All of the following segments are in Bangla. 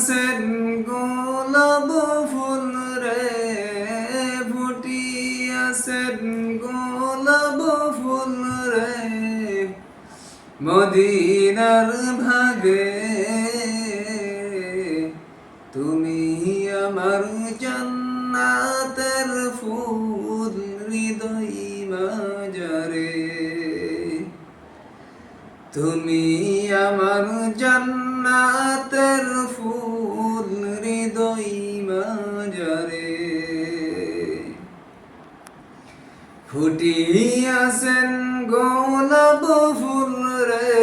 আছেন গোলাপ ফুল রে ফুটি আছেন গোলাপ ফুল রে মদিনার ভাগে। তুমি আমার জান্নাতের ফুল হৃদয় মাজারে। তুমি আমার জান্নাতের ফুটিয়াছেন গোলাপ ফুল রে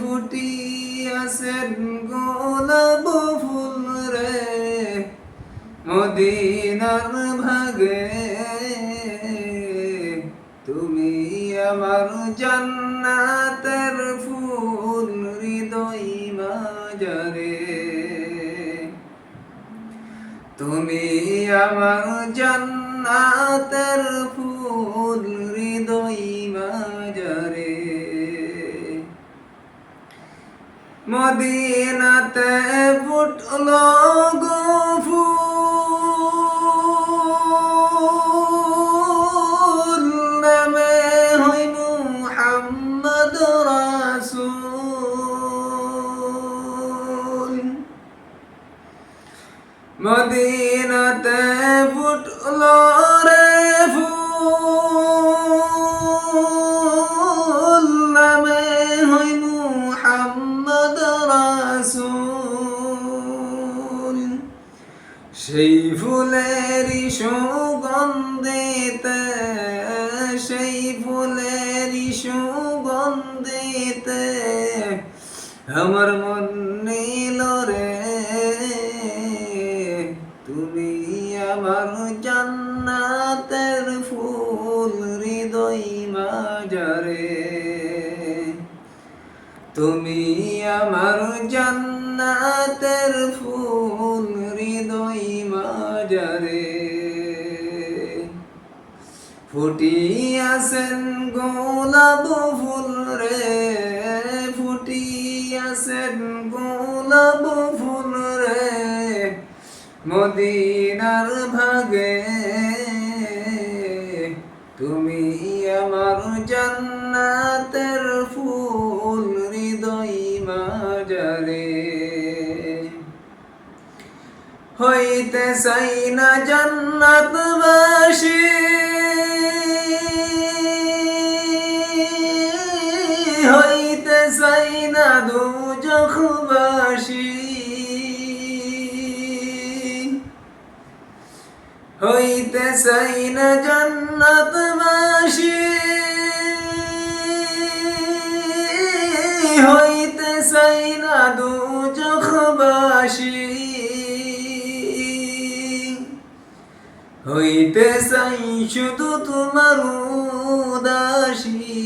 ফুটিয়াছেন গোলাপ ফুল রে, মদিনার ভাগে তুমি আমার জান্নাতের ফুল হৃদয় মাজারে তুমি আমার জান্নাতের ফুল মাজারে মদিনাতে ফুটল গো নামে হই মুহাম্মদ রাসূল। মদিনাতে ফুটল সেই ফুলেরই সুগন্ধিতে সেই ফুলেরই সুগন্ধিতে আমার মন নীল রে। তুমি আমার জান্নাতের ফুল হৃদয় মাজারে তুমি আমার জান্নাতের ফুল মাজারে। ফুটিয়াছেন গোলাপ ফুল রে ফুটিয়াছেন গোলাপ ফুল রে। মদিনার ভাগে তুমি আমার জান্নাতের হইতে চাই না জান্নাতবাসী। হইতে চাই না দুজখবাসী। হইতে চাই না জান্নাতবাসী। হইতে চাই শুধু তোমার উদাসী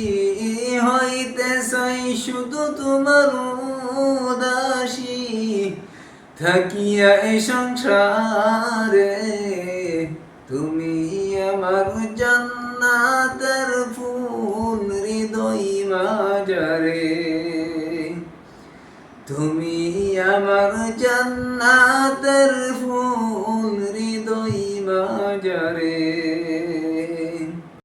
হইতে চাই শুধু তোমার উদাসী। থাকিয়া এ সংসারে তুমি আমার জান্নাতের ফুল হৃদয় মাজারে তুমি আমার জান্নাতের ফুল